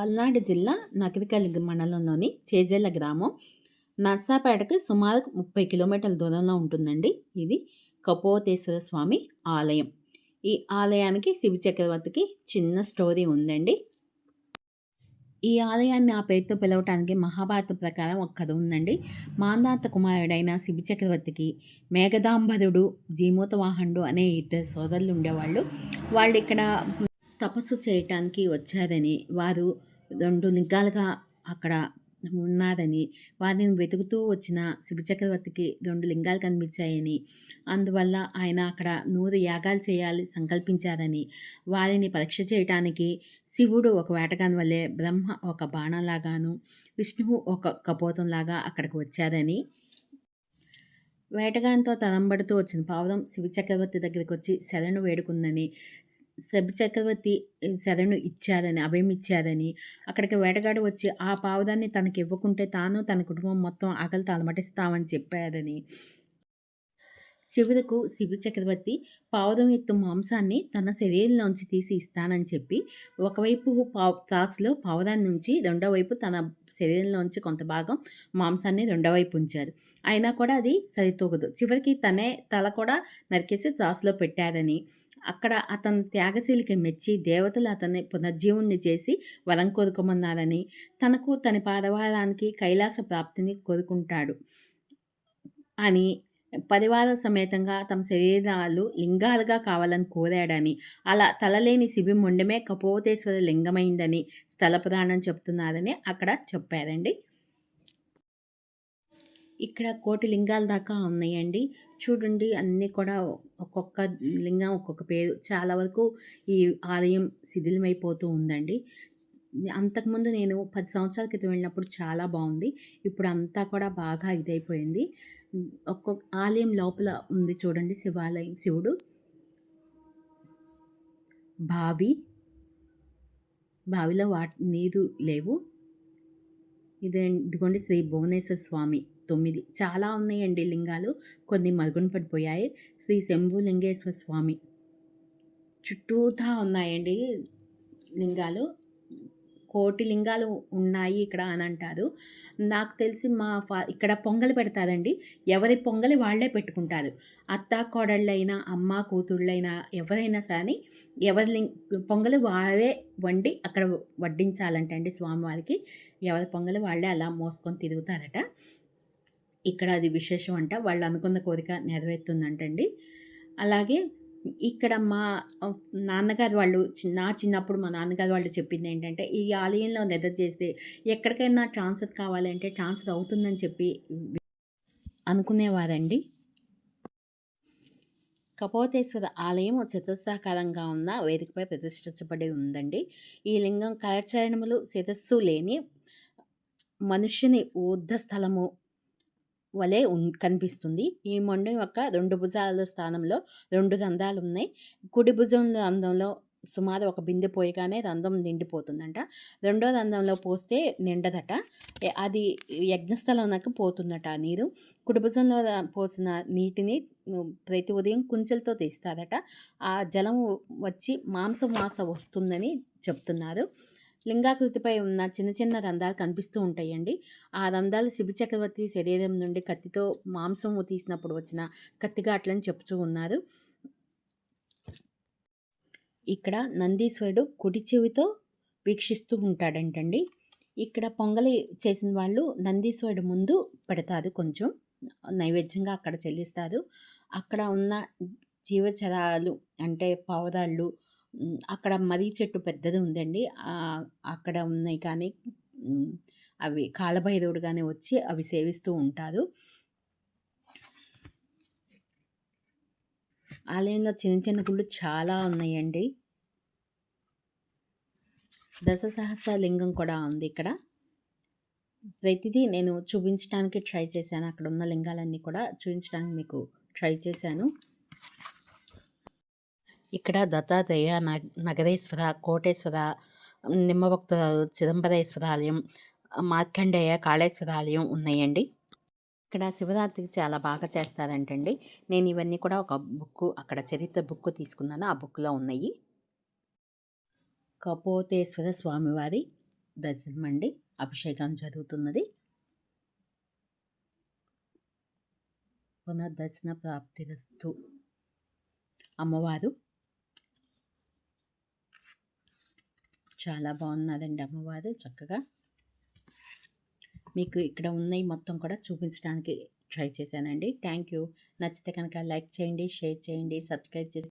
పల్నాడు జిల్లా నకిరికల్లి మండలంలోని చేజెళ్ళ గ్రామం. నర్సాపేటకి సుమారు ముప్పై కిలోమీటర్ల దూరంలో ఉంటుందండి ఇది కపోతేశ్వర స్వామి ఆలయం. ఈ ఆలయానికి శివ చక్రవర్తికి చిన్న స్టోరీ ఉందండి. ఈ ఆలయాన్ని ఆ పేరుతో పిలవటానికి మహాభారత ప్రకారం ఒక కథ ఉందండి. మాందాత కుమారుడైన శివ చక్రవర్తికి మేఘదాంబరుడు జీమూతవాహనుడు అనే ఇద్దరు సోదరులు ఉండేవాళ్ళు. వాళ్ళు ఇక్కడ తపస్సు చేయటానికి వచ్చారని వారు రెండు లింగాలుగా అక్కడ ఉన్నారని వారిని వెతుకుతూ వచ్చిన శివచక్రవర్తికి రెండు లింగాలు కనిపించాయని అందువల్ల ఆయన అక్కడ నూరు యాగాలు చేయాలి సంకల్పించారని వారిని పరీక్ష చేయటానికి శివుడు ఒక వేటగాని వల్లే బ్రహ్మ ఒక బాణంలాగాను విష్ణువు ఒక కపోతంలాగా అక్కడికి వచ్చారని వేటగాంతో తలంబడుతూ వచ్చిన పావురం శివ చక్రవర్తి దగ్గరికి వచ్చి శరణు వేడుకుందని. శివ చక్రవర్తి శరణు ఇచ్చారని అభయం ఇచ్చారని. అక్కడికి వేటగాడు వచ్చి ఆ పావురాన్ని తనకి ఇవ్వకుంటే తాను తన కుటుంబం మొత్తం ఆకలి తలమటిస్తామని చెప్పారని. చివరకు శివ చక్రవర్తి పావురం ఎత్తు మాంసాన్ని తన శరీరంలోంచి తీసి ఇస్తానని చెప్పి ఒకవైపు పావు త్రాసులో పావురాన్ని నుంచి రెండో వైపు తన శరీరంలోంచి కొంత భాగం మాంసాన్ని రెండో వైపు ఉంచారు. అయినా కూడా అది సరితూగదు. చివరికి తనే తల కూడా నరికేసి త్రాసులో పెట్టారని అక్కడ అతను త్యాగశీలికి మెచ్చి దేవతలు అతన్ని పునర్జీవుణ్ణి చేసి వరం కోరుకోమన్నారని తనకు తన పాదవారానికి కైలాస ప్రాప్తిని కోరుకుంటాడు అని పరివార సమేతంగా తమ శరీరాలు లింగాలుగా కావాలని కోరాడని అలా తలలేని శివి ఉండమే కపోతేశ్వర లింగమైందని స్థల పురాణం చెప్తున్నారని అక్కడ చెప్పారండి. ఇక్కడ కోటి లింగాల దాకా ఉన్నాయండి. చూడండి అన్నీ కూడా ఒక్కొక్క లింగం ఒక్కొక్క పేరు. చాలా వరకు ఈ ఆలయం శిథిలమైపోతూ ఉందండి. అంతకుముందు నేను పది సంవత్సరాల క్రితం వెళ్ళినప్పుడు చాలా బాగుంది. ఇప్పుడు అంతా కూడా బాగా ఇదైపోయింది. ఒక్కొక్క ఆలయం లోపల ఉంది చూడండి శివాలయం శివుడు. బావి. బావిలో వా నీరు లేవు. ఇదే ఇదిగోండి శ్రీ భువనేశ్వర స్వామి తొమ్మిది. చాలా ఉన్నాయండి లింగాలు. కొన్ని మరుగున పడిపోయాయి. శ్రీ శంభు లింగేశ్వర స్వామి. చుట్టూతా ఉన్నాయండి లింగాలు. కోటి లింగాలు ఉన్నాయి ఇక్కడ అని అంటారు. నాకు తెలిసి మా ఫా ఇక్కడ పొంగలి పెడతారండి. ఎవరి పొంగలి వాళ్ళే పెట్టుకుంటారు. అత్త కోడళ్ళైనా అమ్మ కూతుళ్ళైనా ఎవరైనా సరే ఎవరి పొంగలి వాళ్ళే వండి అక్కడ వడ్డించాలంట అండి స్వామివారికి. ఎవరి పొంగలి వాళ్ళే అలా మోసుకొని తిరుగుతారట. ఇక్కడ అది విశేషం అంట. వాళ్ళు అనుకున్న కోరిక నెరవేరుతుందంటండి. అలాగే ఇక్కడ మా నాన్నగారు వాళ్ళు నా చిన్నప్పుడు మా నాన్నగారు వాళ్ళు చెప్పింది ఏంటంటే ఈ ఆలయంలో నిద్ర చేస్తే ఎక్కడికైనా ట్రాన్స్ఫర్ కావాలంటే ట్రాన్స్ఫర్ అవుతుందని చెప్పి అనుకునేవారండి. కపోతేశ్వర ఆలయం చతుస్సాకారంగా ఉన్న వేదికపై ప్రతిష్ఠించబడి ఉందండి. ఈ లింగం కరచరణములు శిరస్సు లేని మనుష్యుని ఊర్ధ స్థలము వలె కనిపిస్తుంది. ఈ మొండం యొక్క రెండు భుజాల స్థానంలో రెండు రంధ్రాలు ఉన్నాయి కుడి భుజం రంధ్రంలో సుమారు ఒక బిందె పోయగానే రంధ్రం నిండిపోతుందంట. రెండో రంధ్రంలో పోస్తే నిండదట. అది యజ్ఞస్థలంలోకి పోతుందట ఆ నీరు. కుడిభుజంలో పోసిన నీటిని ప్రతి ఉదయం కుంచెలతో తీస్తారట ఆ జలం వచ్చి మాంసం వాస వస్తుందని చెప్తున్నారు. లింగాకృతిపై ఉన్న చిన్న చిన్న రంధ్రాలు కనిపిస్తూ ఉంటాయండి. ఆ రంధ్రాలు శివ చక్రవర్తి శరీరం నుండి కత్తితో మాంసం తీసినప్పుడు వచ్చిన కత్తిగాట్లని చెప్తూ ఉన్నారు. ఇక్కడ నందీశ్వరుడు కుడి చెవితో వీక్షిస్తూ ఉంటాడంటండి. ఇక్కడ పొంగలి చేసిన వాళ్ళు నందీశ్వరుడు ముందు పెడతారు కొంచెం నైవేద్యంగా అక్కడ చెల్లిస్తారు. అక్కడ ఉన్న జీవచరాలు అంటే పావురాళ్ళు అక్కడ మది చెట్టు పెద్దది ఉందండి. అక్కడ ఉన్నాయి కానీ అవి కాలభైదవుడుగానే కానీ వచ్చి అవి సేవిస్తూ ఉంటారు ఆలయంలో చిన్న చిన్న గుళ్ళు చాలా ఉన్నాయండి. దశ సహస్ర లింగం కూడా ఉంది ఇక్కడ. ప్రతిదీ నేను చూపించడానికి ట్రై చేశాను. అక్కడ ఉన్న లింగాలన్నీ కూడా చూపించడానికి మీకు ట్రై చేశాను. ఇక్కడ దత్తాత్రేయ నగరేశ్వర కోటేశ్వర నిమ్మభక్త చిదంబరేశ్వర ఆలయం మార్కండేయ కాళేశ్వర ఆలయం ఉన్నాయండి. ఇక్కడ శివరాత్రికి చాలా బాగా చేస్తారంటండి. నేను ఇవన్నీ కూడా ఒక బుక్ అక్కడ చరిత్ర బుక్ తీసుకున్నాను. ఆ బుక్లో ఉన్నాయి. కపోతేశ్వర స్వామివారి దర్శనం అండి. అభిషేకం జరుగుతున్నది. పునర్దర్శన ప్రాప్తిరస్తు అమ్మవారు చాలా బాగున్నారండి అమ్మవారు చక్కగా. మీకు ఇక్కడ ఉన్నాయి మొత్తం కూడా చూపించడానికి ట్రై చేశానండి. థ్యాంక్ యూ నచ్చితే కనుక లైక్ చేయండి షేర్ చేయండి సబ్స్క్రైబ్ చేసి